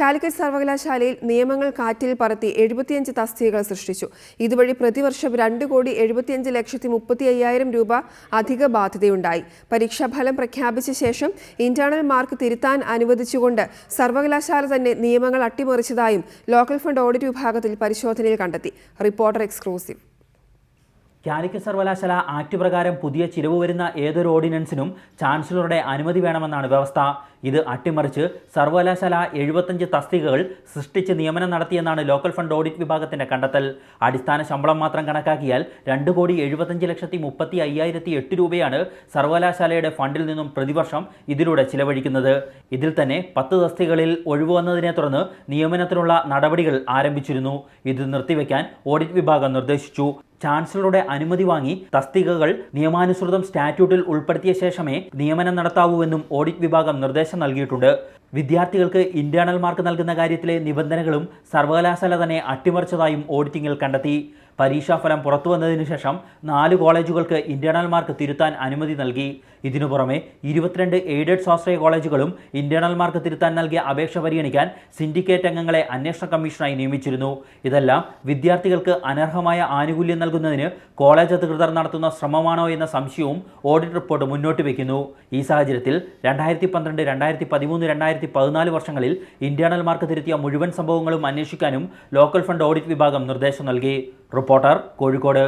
കാലിക്കറ്റ് സർവകലാശാലയിൽ നിയമങ്ങൾ കാറ്റിൽ പറത്തി എഴുപത്തിയഞ്ച് തസ്തികകൾ സൃഷ്ടിച്ചു. ഇതുവഴി പ്രതിവർഷം രണ്ട് കോടി എഴുപത്തിയഞ്ച് ലക്ഷത്തി മുപ്പത്തി അയ്യായിരം രൂപ അധിക ബാധ്യതയുണ്ടായി. പരീക്ഷാഫലം പ്രഖ്യാപിച്ച ശേഷം ഇന്റേണൽ മാർക്ക് തിരുത്താൻ അനുവദിച്ചുകൊണ്ട് സർവകലാശാല തന്നെ നിയമങ്ങൾ അട്ടിമറിച്ചതായും ലോക്കൽ ഫണ്ട് ഓഡിറ്റ് വിഭാഗത്തിൽ പരിശോധനയിൽ കണ്ടെത്തി. Reporter exclusive. കാലിക്കറ്റ് സർവകലാശാല ആക്ട് പ്രകാരം പുതിയ ചിലവ് വരുന്ന ഏതൊരു ഓർഡിനൻസിനും ചാൻസലറുടെ അനുമതി വേണമെന്നാണ് വ്യവസ്ഥ. ഇത് അട്ടിമറിച്ച് സർവകലാശാല എഴുപത്തഞ്ച് തസ്തികകൾ സൃഷ്ടിച്ച് നിയമനം നടത്തിയെന്നാണ് ലോക്കൽ ഫണ്ട് ഓഡിറ്റ് വിഭാഗത്തിന്റെ കണ്ടെത്തൽ. അടിസ്ഥാന ശമ്പളം മാത്രം കണക്കാക്കിയാൽ രണ്ട് കോടി എഴുപത്തഞ്ച് ലക്ഷത്തി മുപ്പത്തി അയ്യായിരത്തി എട്ട് രൂപയാണ് സർവകലാശാലയുടെ ഫണ്ടിൽ നിന്നും പ്രതിവർഷം ഇതിലൂടെ ചിലവഴിക്കുന്നത്. ഇതിൽ തന്നെ പത്ത് തസ്തികകളിൽ ഒഴിവ് വന്നതിനെ തുടർന്ന് നിയമനത്തിനുള്ള നടപടികൾ ആരംഭിച്ചിരുന്നു. ഇത് നിർത്തിവെക്കാൻ ഓഡിറ്റ് വിഭാഗം നിർദ്ദേശിച്ചു. ചാൻസലറുടെ അനുമതി വാങ്ങി തസ്തികകൾ നിയമാനുസൃതം സ്റ്റാറ്റ്യൂട്ടിൽ ഉൾപ്പെടുത്തിയ ശേഷമേ നിയമനം നടത്താവൂവെന്നും ഓഡിറ്റ് വിഭാഗം നിർദ്ദേശം നൽകിയിട്ടുണ്ട്. വിദ്യാർത്ഥികൾക്ക് ഇന്റേണൽ മാർക്ക് നൽകുന്ന കാര്യത്തിലെ നിബന്ധനകളും സർവകലാശാല തന്നെ അട്ടിമറിച്ചതായും ഓഡിറ്റിംഗിൽ കണ്ടെത്തി. പരീക്ഷാഫലം പുറത്തു വന്നതിനു ശേഷം നാല് കോളേജുകൾക്ക് ഇന്റേണൽ മാർക്ക് തിരുത്താൻ അനുമതി നൽകി. ഇതിനു പുറമെ ഇരുപത്തിരണ്ട് എയ്ഡഡ് സ്വാശ്രയ കോളേജുകളും ഇന്റേണൽ മാർക്ക് തിരുത്താൻ നൽകിയ അപേക്ഷ പരിഗണിക്കാൻ സിൻഡിക്കേറ്റ് അംഗങ്ങളെ അന്വേഷണ കമ്മീഷനായി നിയമിച്ചിരുന്നു. ഇതെല്ലാം വിദ്യാർത്ഥികൾക്ക് അനർഹമായ ആനുകൂല്യം നൽകുന്നതിന് കോളേജ് അധികൃതർ നടത്തുന്ന ശ്രമമാണോ എന്ന സംശയവും ഓഡിറ്റ് റിപ്പോർട്ട് മുന്നോട്ട് വയ്ക്കുന്നു ഈ സാഹചര്യത്തിൽ രണ്ടായിരത്തി പന്ത്രണ്ട് രണ്ടായിരത്തി പതിമൂന്ന് രണ്ടായിരത്തി പതിനാല് വർഷങ്ങളിൽ ഇന്റേണൽ മാർക്ക് തിരുത്തിയ മുഴുവൻ സംഭവങ്ങളും അന്വേഷിക്കാനും ലോക്കൽ ഫണ്ട് ഓഡിറ്റ് വിഭാഗം നിർദ്ദേശം നൽകി. റിപ്പോർട്ടർ കോഴിക്കോട്.